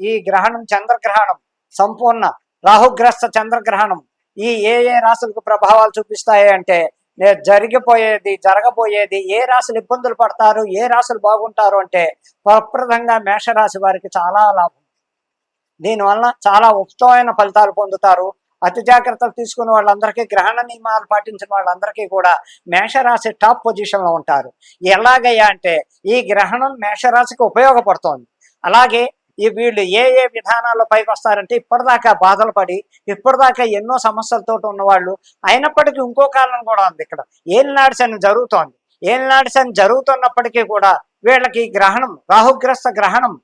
ఈ గ్రహణం చంద్రగ్రహణం సంపూర్ణ రాహుగ్రస్త చంద్రగ్రహణం. ఈ ఏ ఏ రాశులకు ప్రభావాలు చూపిస్తాయి అంటే జరిగిపోయేది జరగబోయేది ఏ రాశులు ఇబ్బందులు పడతారు ఏ రాశులు బాగుంటారు అంటే ప్రప్రదంగా మేషరాశి వారికి చాలా లాభం. దీనివల్ల చాలా ఉత్తమమైన ఫలితాలు పొందుతారు. అతి జాగ్రత్తలు తీసుకున్న వాళ్ళందరికీ గ్రహణ నియమాలు పాటించిన వాళ్ళందరికీ కూడా మేషరాశి టాప్ పొజిషన్లో ఉంటారు. ఎలాగయ్యా అంటే ఈ గ్రహణం మేషరాశికి ఉపయోగపడుతోంది. అలాగే ఈ వీళ్ళు ఏ ఏ విధానాల్లో పైకి వస్తారంటే ఇప్పటిదాకా బాధలు పడి ఇప్పటిదాకా ఎన్నో సమస్యలతో ఉన్నవాళ్ళు అయినప్పటికీ ఇంకో కారణం కూడా ఉంది ఇక్కడ. ఏలినాడు శని జరుగుతోంది. ఏలినాడు శని జరుగుతున్నప్పటికీ కూడా వీళ్ళకి గ్రహణం రాహుగ్రస్త గ్రహణం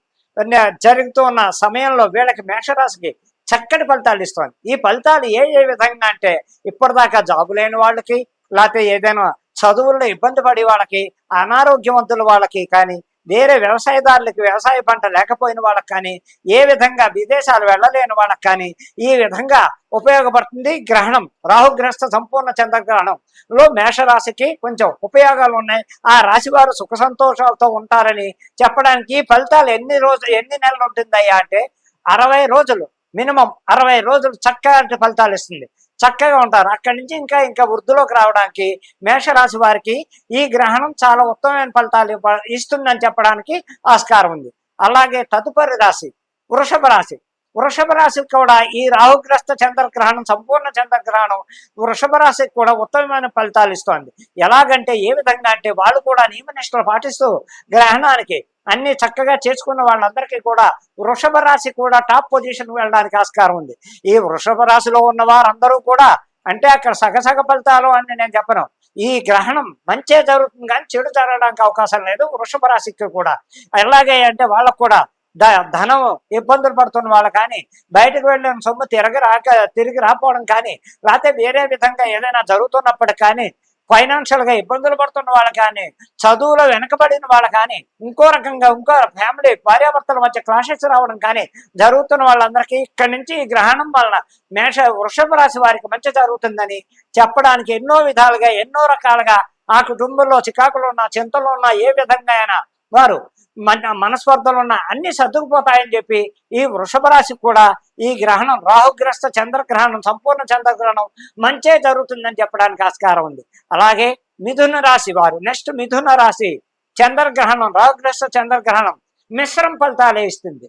జరుగుతున్న సమయంలో వీళ్ళకి మేషరాశికి చక్కటి ఫలితాలు ఇస్తుంది. ఈ ఫలితాలు ఏ ఏ విధంగా అంటే ఇప్పటిదాకా జాబు లేని వాళ్ళకి లేకపోతే ఏదైనా చదువుల్లో ఇబ్బంది పడే వాళ్ళకి అనారోగ్యవంతుల వాళ్ళకి కానీ వేరే వ్యవసాయదారులకి వ్యవసాయ పంట లేకపోయిన వాళ్ళకి కానీ ఏ విధంగా విదేశాలు వెళ్ళలేని వాళ్ళకి కానీ ఈ విధంగా ఉపయోగపడుతుంది గ్రహణం. రాహుగ్రస్త సంపూర్ణ చంద్రగ్రహణం లో మేషరాశికి కొంచెం ఉపయోగాలు ఉన్నాయి. ఆ రాశి వారు సుఖ సంతోషాలతో ఉంటారని చెప్పడానికి ఈ ఫలితాలు ఎన్ని రోజులు ఎన్ని నెలలు ఉంటుందయ్యా అంటే అరవై రోజులు మినిమం అరవై రోజులు చక్కటి ఫలితాలు ఇస్తుంది. చక్కగా ఉంటారు. అక్కడి నుంచి ఇంకా ఇంకా వృద్ధిలోకి రావడానికి మేషరాశి వారికి ఈ గ్రహణం చాలా ఉత్తమమైన ఫలితాలు ఇవ్వ- ఇస్తుందని చెప్పడానికి ఆస్కారం ఉంది. అలాగే తదుపరి రాశి వృషభ రాశి. వృషభ రాశికి కూడా ఈ రాహుగ్రస్త చంద్రగ్రహణం సంపూర్ణ చంద్రగ్రహణం వృషభ రాశికి కూడా ఉత్తమమైన ఫలితాలు ఇస్తోంది. ఎలాగంటే ఏ విధంగా అంటే వాళ్ళు కూడా నియమనిష్టలు పాటిస్తూ గ్రహణానికి అన్ని చక్కగా చేసుకున్న వాళ్ళందరికీ కూడా వృషభ రాశి కూడా టాప్ పొజిషన్ వెళ్ళడానికి ఆస్కారం ఉంది. ఈ వృషభ రాశిలో ఉన్న వారందరూ కూడా అంటే అక్కడ సగసగ ఫలితాలు అని నేను చెప్పను. ఈ గ్రహణం మంచే జరుగుతుంది కానీ చెడు జరగడానికి అవకాశం లేదు. వృషభ రాశికి కూడా. ఎలాగే అంటే వాళ్ళకు కూడా ద- ధనం ఇబ్బందులు పడుతున్న వాళ్ళు కానీ బయటకు వెళ్ళిన సొమ్ము తిరగి రాక తిరిగి రాకపోవడం కానీ లేకపోతే వేరే విధంగా ఏదైనా జరుగుతున్నప్పుడు కానీ ఫైనాన్షియల్గా ఇబ్బందులు పడుతున్న వాళ్ళు కానీ చదువులో వెనకబడిన వాళ్ళు కానీ ఇంకో రకంగా ఇంకో ఫ్యామిలీ భార్యాభర్తల మధ్య క్లాషెస్ రావడం కానీ జరుగుతున్న వాళ్ళందరికీ ఇక్కడి నుంచి ఈ గ్రహణం వలన మేష వృషభ రాశి వారికి మంచి జరుగుతుందని చెప్పడానికి ఎన్నో విధాలుగా ఎన్నో రకాలుగా ఆ కుటుంబంలో చికాకులు ఉన్న చింతలు ఉన్న ఏ విధంగా అయినా వారు మన మనస్పర్ధలు ఉన్న అన్ని సర్దుకుపోతాయని చెప్పి ఈ వృషభ రాశికి కూడా ఈ గ్రహణం రాహుగ్రస్త చంద్రగ్రహణం సంపూర్ణ చంద్రగ్రహణం మంచే జరుగుతుందని చెప్పడానికి ఆస్కారం ఉంది. అలాగే మిథున రాశి వారు నెక్స్ట్ మిథున రాశి చంద్రగ్రహణం రాహుగ్రస్త చంద్రగ్రహణం మిశ్రమ ఫలితాలే ఇస్తుంది.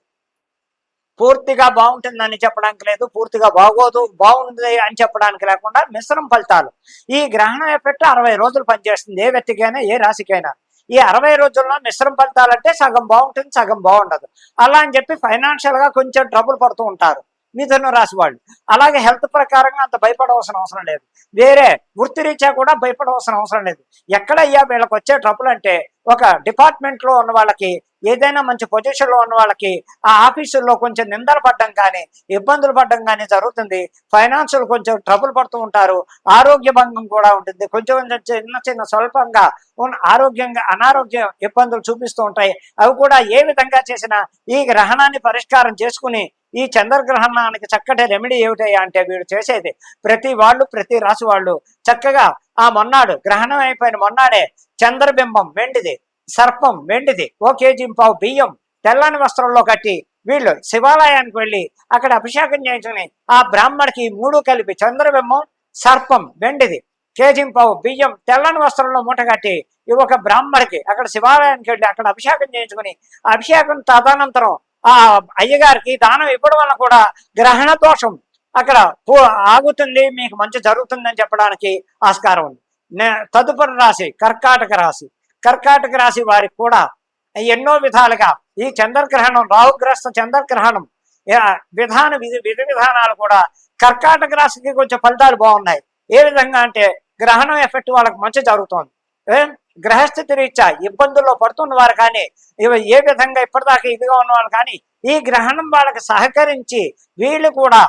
పూర్తిగా బాగుంటుందని చెప్పడానికి లేదు పూర్తిగా బాగోదు బాగుంది అని చెప్పడానికి లేకుండా మిశ్రమ ఫలితాలు. ఈ గ్రహణం ఎఫెక్ట్ అరవై రోజులు పనిచేస్తుంది ఏ వ్యక్తికైనా ఏ రాశికైనా. ఈ అరవై రోజుల్లో మిశ్రమ ఫలితాలంటే సగం బాగుంటుంది సగం బాగుండదు. అలా అని చెప్పి ఫైనాన్షియల్గా కొంచెం ట్రబుల్ పడుతూ ఉంటారు మిథున రాశి వాళ్ళు. అలాగే హెల్త్ ప్రకారంగా అంత భయపడవలసిన అవసరం లేదు. వేరే వృత్తిరీత్యా కూడా భయపడవలసిన అవసరం లేదు. ఎక్కడ అయ్యా వీళ్ళకి వచ్చే ట్రబుల్ అంటే ఒక డిపార్ట్మెంట్లో ఉన్న వాళ్ళకి ఏదైనా మంచి పొజిషన్లో ఉన్న వాళ్ళకి ఆ ఆఫీసుల్లో కొంచెం నిందలు పడ్డం కానీ ఇబ్బందులు పడ్డం కానీ జరుగుతుంది. ఫైనాన్షియల్ కొంచెం ట్రబుల్ పడుతూ ఉంటారు. ఆరోగ్య భంగం కూడా ఉంటుంది. కొంచెం చిన్న చిన్న స్వల్పంగా ఆరోగ్యంగా అనారోగ్య ఇబ్బందులు చూపిస్తూ ఉంటాయి. అవి కూడా ఏ విధంగా చేసినా ఈ గ్రహణాన్ని పరిష్కారం చేసుకుని ఈ చంద్రగ్రహణానికి చక్కటి రెమెడీ ఏమిటయ్యా అంటే వీడు చేసేది ప్రతి వాళ్ళు ప్రతి రాశి వాళ్ళు చక్కగా ఆ మొన్నాడు గ్రహణం అయిపోయిన మొన్నాడే చంద్రబింబం వెండిది. సర్పం వెండిది ఓ కేజీ పావు బియ్యం తెల్లని వస్త్రంలో కట్టి వీళ్ళు శివాలయానికి వెళ్ళి అక్కడ అభిషేకం చేయించుకుని ఆ బ్రాహ్మడికి మూడు కలిపి చంద్రబింబం సర్పం వెండిది కేజీ పావు బియ్యం తెల్లని వస్త్రంలో మూట కట్టి ఈ ఒక బ్రాహ్మడికి అక్కడ శివాలయానికి వెళ్ళి అక్కడ అభిషేకం చేయించుకుని అభిషేకం తదనంతరం ఆ అయ్యగారికి దానం ఇవ్వడం వల్ల కూడా గ్రహణ దోషం అక్కడ ఆగుతుంది మీకు మంచి జరుగుతుందని చెప్పడానికి ఆస్కారం ఉంది. నే- తదుపరి రాశి కర్కాటక రాశి. కర్కాటక రాశి వారికి కూడా ఎన్నో విధాలుగా ఈ చంద్రగ్రహణం రాహుగ్రస్త చంద్రగ్రహణం విధాన విధి విధి విధానాలు కూడా కర్కాటక రాశికి కొంచెం ఫలితాలు బాగున్నాయి. ఏ విధంగా అంటే గ్రహణం ఎఫెక్ట్ వాళ్ళకి మంచి జరుగుతోంది. గ్రహస్థితి రీత్యా ఇబ్బందుల్లో పడుతున్న వారు కానీ ఇవి ఏ విధంగా ఇప్పటిదాకా ఇదిగా ఉన్న వాళ్ళు కానీ ఈ గ్రహణం వాళ్ళకి సహకరించి వీళ్ళు కూడా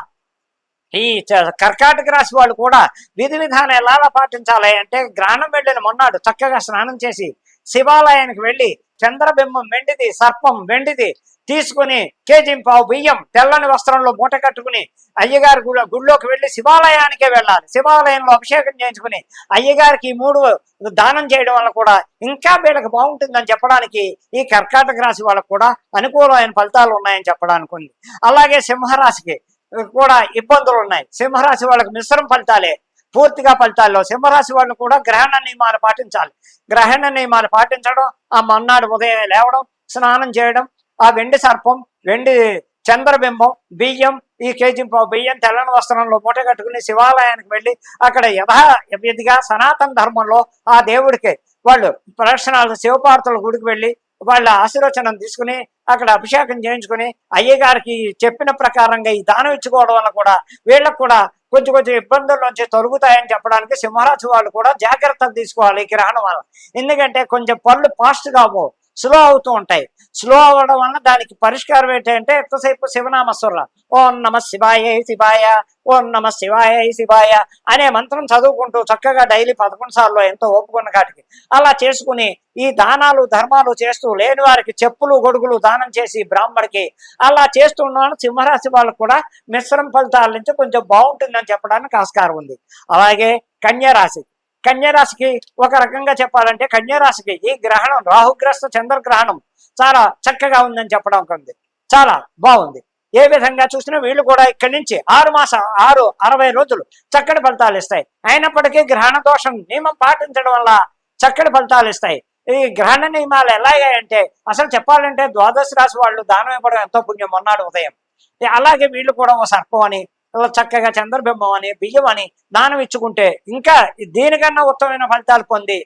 ఈ చ- కర్కాటక రాశి వాళ్ళు కూడా విధి విధానం ఎలా పాటించాలి అంటే గ్రహణం వెళ్ళిన మొన్నాడు చక్కగా స్నానం చేసి శివాలయానికి వెళ్ళి చంద్రబింబం వెండిది సర్పం వెండిది తీసుకుని కేజీ పావు బియ్యం తెల్లని వస్త్రంలో మూట కట్టుకుని అయ్యగారి గుడి గుళ్ళోకి వెళ్ళి శివాలయానికే వెళ్ళాలి. శివాలయంలో అభిషేకం చేయించుకుని అయ్యగారికి ఈ మూడు దానం చేయడం వల్ల కూడా ఇంకా వీళ్ళకి బాగుంటుందని చెప్పడానికి ఈ కర్కాటక రాశి వాళ్ళకు కూడా అనుకూలమైన ఫలితాలు ఉన్నాయని చెప్పడానికి ఉంది అలాగే సింహరాశికి కూడా ఇబ్బందులు ఉన్నాయి. సింహరాశి వాళ్ళకి మిశ్రమ ఫలితాలే. పూర్తిగా ఫలితాల్లో సింహరాశి వాళ్ళు కూడా గ్రహణ నియమాలు పాటించాలి. గ్రహణ నియమాలు పాటించడం ఆ మన్నాడు ఉదయం లేవడం స్నానం చేయడం ఆ వెండి సర్పం వెండి చంద్రబింబం బియ్యం ఈ కేజీ బియ్యం తెల్లని వస్త్రంలో మూట కట్టుకుని శివాలయానికి వెళ్ళి అక్కడ యథా విధిగా సనాతన ధర్మంలో ఆ దేవుడికి వాళ్ళు ప్రదక్షిణాలు శివపార్తుల గుడికి వెళ్ళి వాళ్ళ ఆశీర్వచనం తీసుకుని అక్కడ అభిషేకం చేయించుకుని అయ్యగారికి చెప్పిన ప్రకారంగా ఈ దానం ఇచ్చుకోవడం వల్ల కూడా వీళ్ళకు కూడా కొంచెం కొంచెం ఇబ్బందుల నుంచి తొలుగుతాయని చెప్పడానికి సింహరాశి వాళ్ళు కూడా జాగ్రత్తలు తీసుకోవాలి ఈ గ్రహణం వల్ల. ఎందుకంటే కొంచెం పళ్ళు ఫాస్ట్ కావు స్లో అవుతూ ఉంటాయి. స్లో అవ్వడం వలన దానికి పరిష్కారం ఏంటంటే ఎంతసేపు? శివనామస్వర. ఓం నమ శివాయ శివాయ ఓం నమ శివాయ శివాయ అనే మంత్రం చదువుకుంటూ చక్కగా డైలీ పదకొండు సార్లు ఎంతో ఒప్పుకున్న కాటికి అలా చేసుకుని ఈ దానాలు ధర్మాలు చేస్తూ లేని వారికి చెప్పులు గొడుగులు దానం చేసి బ్రాహ్మడికి అలా చేస్తున్నాను సింహరాశి వాళ్ళకు కూడా మిశ్రమ ఫలితాల నుంచి కొంచెం బాగుంటుందని చెప్పడానికి ఆస్కారం ఉంది. అలాగే కన్యరాశి. కన్యారాశికి ఒక రకంగా చెప్పాలంటే కన్యారాశికి ఈ గ్రహణం రాహుగ్రస్త చంద్రగ్రహణం చాలా చక్కగా ఉందని చెప్పడం ఉంది. చాలా బాగుంది. ఏ విధంగా చూసినా వీళ్ళు కూడా ఇక్కడి నుంచి ఆరు మాసం ఆరు అరవై రోజులు చక్కటి ఫలితాలు ఇస్తాయి. అయినప్పటికీ గ్రహణ దోషం నియమం పాటించడం వల్ల చక్కటి ఫలితాలు ఇస్తాయి. ఈ గ్రహణ నియమాలు ఎలాగాయంటే అసలు చెప్పాలంటే ద్వాదశ రాశి వాళ్ళు దానం ఇవ్వడం ఎంతో పుణ్యం. మొన్నాడు ఉదయం. అలాగే వీళ్ళు కూడా ఓ సర్పం అని చక్కగా చంద్రబింబం అని బియ్యం అని దానం ఇచ్చుకుంటే ఇంకా దీనికన్నా ఉత్తమమైన ఫలితాలు పొంది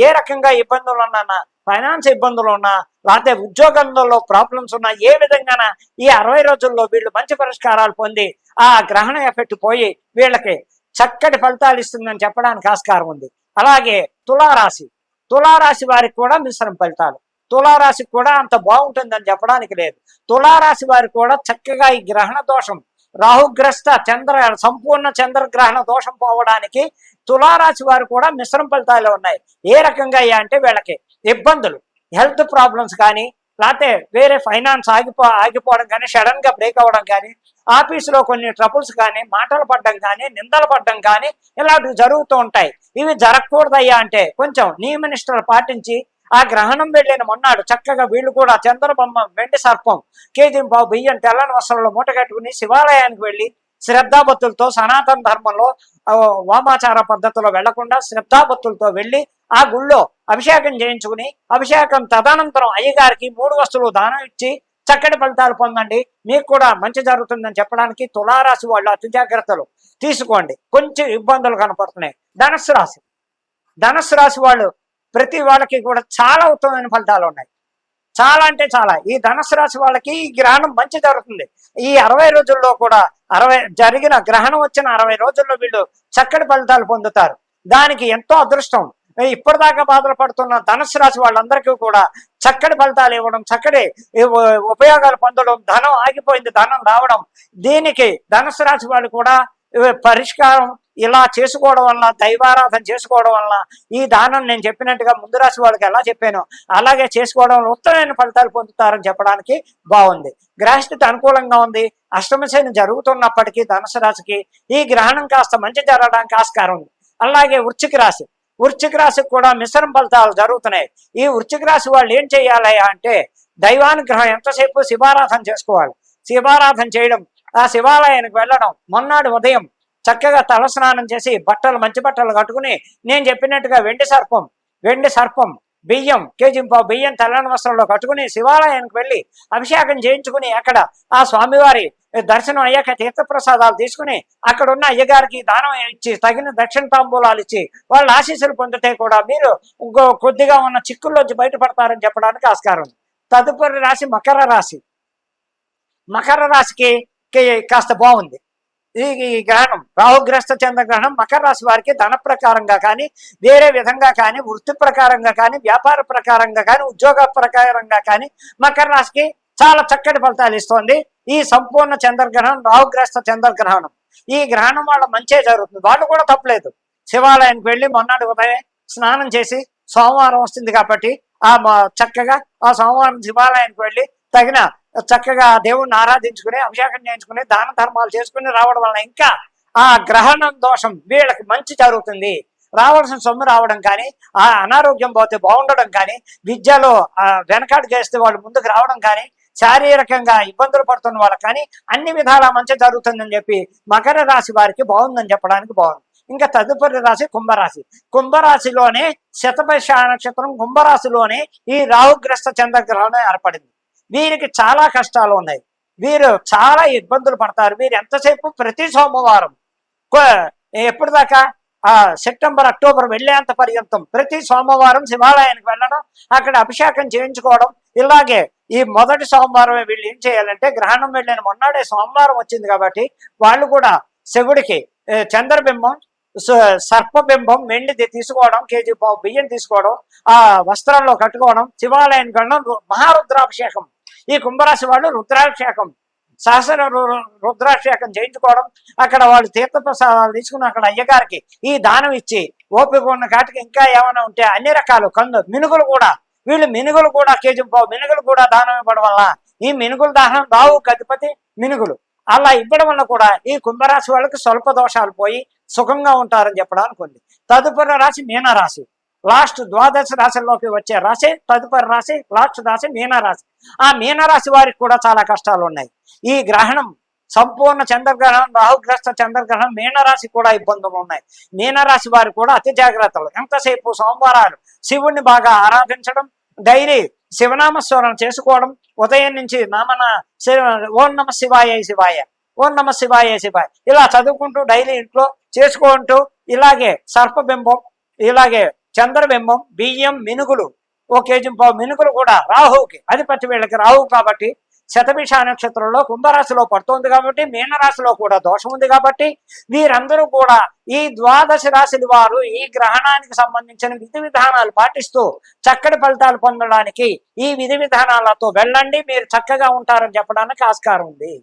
ఏ- రకంగా ఇబ్బందులు ఉన్నా ఫైనాన్స్ ఇబ్బందులు ఉన్నా లేకపోతే ఉద్యోగంలో ప్రాబ్లమ్స్ ఉన్నా ఏ విధంగాన ఈ అరవై రోజుల్లో వీళ్ళు మంచి పరిష్కారాలు పొంది ఆ గ్రహణ ఎఫెక్ట్ పోయి వీళ్ళకి చక్కటి ఫలితాలు ఇస్తుందని చెప్పడానికి ఆస్కారం ఉంది. అలాగే తులారాశి తులారాశి వారికి కూడా మిశ్రమ ఫలితాలు. తులారాశికి కూడా అంత బాగుంటుందని చెప్పడానికి లేదు. తులారాశి వారికి కూడా చక్కగా ఈ గ్రహణ దోషం రాహుగ్రస్త చంద్ర సంపూర్ణ చంద్రగ్రహణ దోషం పోవడానికి తులారాశి వారు కూడా మిశ్రమ ఫలితాలు ఉన్నాయి. ఏ రకంగా అయ్యా అంటే వీళ్ళకి ఇబ్బందులు హెల్త్ ప్రాబ్లమ్స్ కానీ లేకపోతే వేరే ఫైనాన్స్ ఆగిపో ఆగిపోవడం కానీ సడన్గా బ్రేక్ అవ్వడం కానీ ఆఫీసులో కొన్ని ట్రబుల్స్ కానీ మాటలు పడ్డం కానీ నిందలు పడ్డం కానీ ఇలాంటివి జరుగుతూ ఉంటాయి. ఇవి జరగకూడదయ్యా అంటే కొంచెం నియమ నిష్టలు పాటించి ఆ గ్రహణం వెళ్ళిన మొన్నాడు చక్కగా వీళ్ళు కూడా చంద్రబొమ్మ వెండి సర్పం కేజీ బాబు బియ్యం తెల్లని వస్త్రంలో మూట కట్టుకుని శివాలయానికి వెళ్ళి శ్రద్ధాభక్తులతో సనాతన ధర్మంలో వామాచార పద్ధతిలో వెళ్ళకుండా శ్రద్ధాభక్తులతో వెళ్ళి ఆ గుళ్ళో అభిషేకం చేయించుకుని అభిషేకం తదనంతరం అయ్యగారికి మూడు వస్తువులు దానం ఇచ్చి చక్కటి ఫలితాలు పొందండి. మీకు కూడా మంచి జరుగుతుందని చెప్పడానికి తులారాశి వాళ్ళు అతి జాగ్రత్తలు తీసుకోండి. కొంచెం ఇబ్బందులు కనపడుతున్నాయి. ధనస్సు రాశి. ధనస్సు రాశి వాళ్ళు ప్రతి వాళ్ళకి కూడా చాలా ఉత్తమమైన ఫలితాలు ఉన్నాయి. చాలా అంటే చాలా. ఈ ధనుసు రాశి వాళ్ళకి ఈ గ్రహణం మంచి జరుగుతుంది. ఈ అరవై రోజుల్లో కూడా అరవై జరిగిన గ్రహణం వచ్చిన అరవై రోజుల్లో వీళ్ళు చక్కటి ఫలితాలు పొందుతారు. దానికి ఎంతో అదృష్టం. ఇప్పటిదాకా బాధలు పడుతున్న ధనుసు రాశి వాళ్ళందరికీ కూడా చక్కటి ఫలితాలు ఇవ్వడం చక్కటి ఉపయోగాలు పొందడం ధనం ఆగిపోయింది ధనం రావడం దీనికి ధనుసు రాశి వాళ్ళు కూడా పరిష్కారం ఇలా చేసుకోవడం వల్ల దైవారాధన చేసుకోవడం వల్ల ఈ దానం నేను చెప్పినట్టుగా ముందు రాసి వాళ్ళకి ఎలా చెప్పాను అలాగే చేసుకోవడం వల్ల ఉత్తమైన ఫలితాలు పొందుతారని చెప్పడానికి బాగుంది. గ్రహస్థితి అనుకూలంగా ఉంది. అష్టమశని జరుగుతున్నప్పటికీ ధనుసు రాశికి ఈ గ్రహణం కాస్త మంచి జరగడానికి ఆస్కారం ఉంది. అలాగే వృచ్చిక రాశి. వృశ్చిక రాశికి కూడా మిశ్రమ ఫలితాలు జరుగుతున్నాయి. ఈ వృశ్చిక రాశి వాళ్ళు ఏం చేయాలి అంటే దైవానుగ్రహం ఎంతసేపు శివారాధన చేసుకోవాలి. శివారాధన చేయడం ఆ శివాలయానికి వెళ్ళడం మొన్నాడు ఉదయం చక్కగా తలస్నానం చేసి బట్టలు మంచి బట్టలు కట్టుకుని నేను చెప్పినట్టుగా వెండి సర్పం వెండి సర్పం బియ్యం కేజీ పావు బియ్యం తెల్లని వస్త్రంలో కట్టుకుని శివాలయానికి వెళ్ళి అభిషేకం చేయించుకుని అక్కడ ఆ స్వామివారి దర్శనం అయ్యాక తీర్థప్రసాదాలు తీసుకుని అక్కడ ఉన్న అయ్యగారికి దానం ఇచ్చి తగిన దక్షిణ తాంబూలాలు ఇచ్చి వాళ్ళ ఆశీస్సులు పొందితే కూడా మీరు ఇంకో కొద్దిగా ఉన్న చిక్కుల్లోంచి బయటపడతారని చెప్పడానికి ఆస్కారం ఉంది. తదుపరి రాశి మకర రాశి. మకర రాశికి కాస్త బాగుంది. ఈ ఈ గ్రహణం రాహుగ్రస్త చంద్రగ్రహణం మకర రాశి వారికి ధన ప్రకారంగా కానీ వేరే విధంగా కానీ వృత్తి ప్రకారంగా కానీ వ్యాపార ప్రకారంగా కానీ ఉద్యోగ ప్రకారంగా కానీ మకర రాశికి చాలా చక్కటి ఫలితాలు ఇస్తోంది. ఈ సంపూర్ణ చంద్రగ్రహణం రాహుగ్రస్త చంద్రగ్రహణం ఈ గ్రహణం వాళ్ళ మంచే జరుగుతుంది. వాళ్ళు కూడా తప్పలేదు. శివాలయానికి వెళ్ళి మొన్నటి ఉదయం స్నానం చేసి సోమవారం వస్తుంది కాబట్టి ఆ చక్కగా ఆ సోమవారం శివాలయానికి వెళ్ళి తగిన చక్కగా దేవుణ్ణి ఆరాధించుకుని అభిషేకం చేయించుకుని దాన ధర్మాలు చేసుకుని రావడం వలన ఇంకా ఆ గ్రహణం దోషం వీళ్ళకి మంచి జరుగుతుంది. రావాల్సిన సొమ్ము రావడం కానీ ఆ అనారోగ్యం పోతే బాగుండడం కానీ విద్యలో ఆ వెనకాడు చేస్తే వాళ్ళు ముందుకు రావడం కానీ శారీరకంగా ఇబ్బందులు పడుతున్న వాళ్ళకి కానీ అన్ని విధాలా మంచి జరుగుతుందని చెప్పి మకర రాశి వారికి బాగుందని చెప్పడానికి బాగుంది. ఇంకా తదుపరి రాశి కుంభరాశి. కుంభరాశిలోనే శతపక్ష నక్షత్రం కుంభరాశిలోనే ఈ రాహుగ్రస్త చంద్రగ్రహణం ఏర్పడింది. వీరికి చాలా కష్టాలు ఉన్నాయి. వీరు చాలా ఇబ్బందులు పడతారు. వీరు ఎంతసేపు? ప్రతి సోమవారం. ఎప్పుడు దాకా ఆ సెప్టెంబర్ అక్టోబర్ వెళ్ళేంత పర్యంతం ప్రతి సోమవారం శివాలయానికి వెళ్ళడం అక్కడ అభిషేకం చేయించుకోవడం ఇలాగే ఈ మొదటి సోమవారం వీళ్ళు ఏం చేయాలంటే గ్రహణం వెళ్ళిన మొన్నడే సోమవారం వచ్చింది కాబట్టి వాళ్ళు కూడా శివుడికి చంద్రబింబం సర్పబింబం వెండిది తీసుకోవడం కేజీ బియ్యం తీసుకోవడం ఆ వస్త్రంలో కట్టుకోవడం శివాలయానికి వెళ్ళడం మహారుద్రాభిషేకం. ఈ కుంభరాశి వాళ్ళు రుద్రాభిషేకం. సహస్ర రుద్రాభిషేకం చేయించుకోవడం అక్కడ వాళ్ళు తీర్థప్రసాదాలు తీసుకుని అక్కడ అయ్యగారికి ఈ దానం ఇచ్చి ఓపిక ఉన్న కాటికి ఇంకా ఏమైనా ఉంటే అన్ని రకాలు కందు మినుగులు కూడా. వీళ్ళు మినుగులు కూడా కేజీ పావు మినుగులు కూడా దానం ఇవ్వడం వల్ల ఈ మినుగులు దానం రావు గతిపతి మినుగులు. అలా ఇవ్వడం వల్ల కూడా ఈ కుంభరాశి వాళ్ళకి స్వల్ప దోషాలు పోయి సుఖంగా ఉంటారని చెప్పడానికి ఉంది. తదుపరి రాశి మీనరాశి. లాస్ట్ ద్వాదశ రాశిలోకి వచ్చే రాశి తదుపరి రాశి లాస్ట్ రాశి మీనరాశి. ఆ మీనరాశి వారికి కూడా చాలా కష్టాలు ఉన్నాయి ఈ గ్రహణం సంపూర్ణ చంద్రగ్రహణం రాహుగ్రస్త చంద్రగ్రహణం మీనరాశి కూడా ఇబ్బందులు ఉన్నాయి మీనరాశి వారు కూడా అతి జాగ్రత్తలు. ఎంతసేపు సోమవారాలు శివుణ్ణి బాగా ఆరాధించడం డైలీ శివనామస్వరం చేసుకోవడం ఉదయం నుంచి నామన శివ- ఓం నమ శివాయ శివాయ ఓం నమ శివాయ శివాయ. ఇలా చదువుకుంటూ డైలీ ఇంట్లో చేసుకుంటూ ఇలాగే సర్పబింబం ఇలాగే చంద్రబింబం బియ్యం మినుగులు ఓ కేజీ పావు మినుగులు కూడా రాహువుకి అధిపతి వీళ్ళకి రాహు కాబట్టి శతభిష నక్షత్రంలో కుంభరాశిలో పడుతోంది కాబట్టి మీనరాశిలో కూడా దోషం ఉంది కాబట్టి వీరందరూ కూడా ఈ ద్వాదశ రాశుల వారు ఈ గ్రహణానికి సంబంధించిన విధి విధానాలు పాటిస్తూ చక్కటి ఫలితాలు పొందడానికి ఈ విధి విధానాలతో వెళ్ళండి. మీరు చక్కగా ఉంటారని చెప్పడానికి ఆస్కారం ఉంది.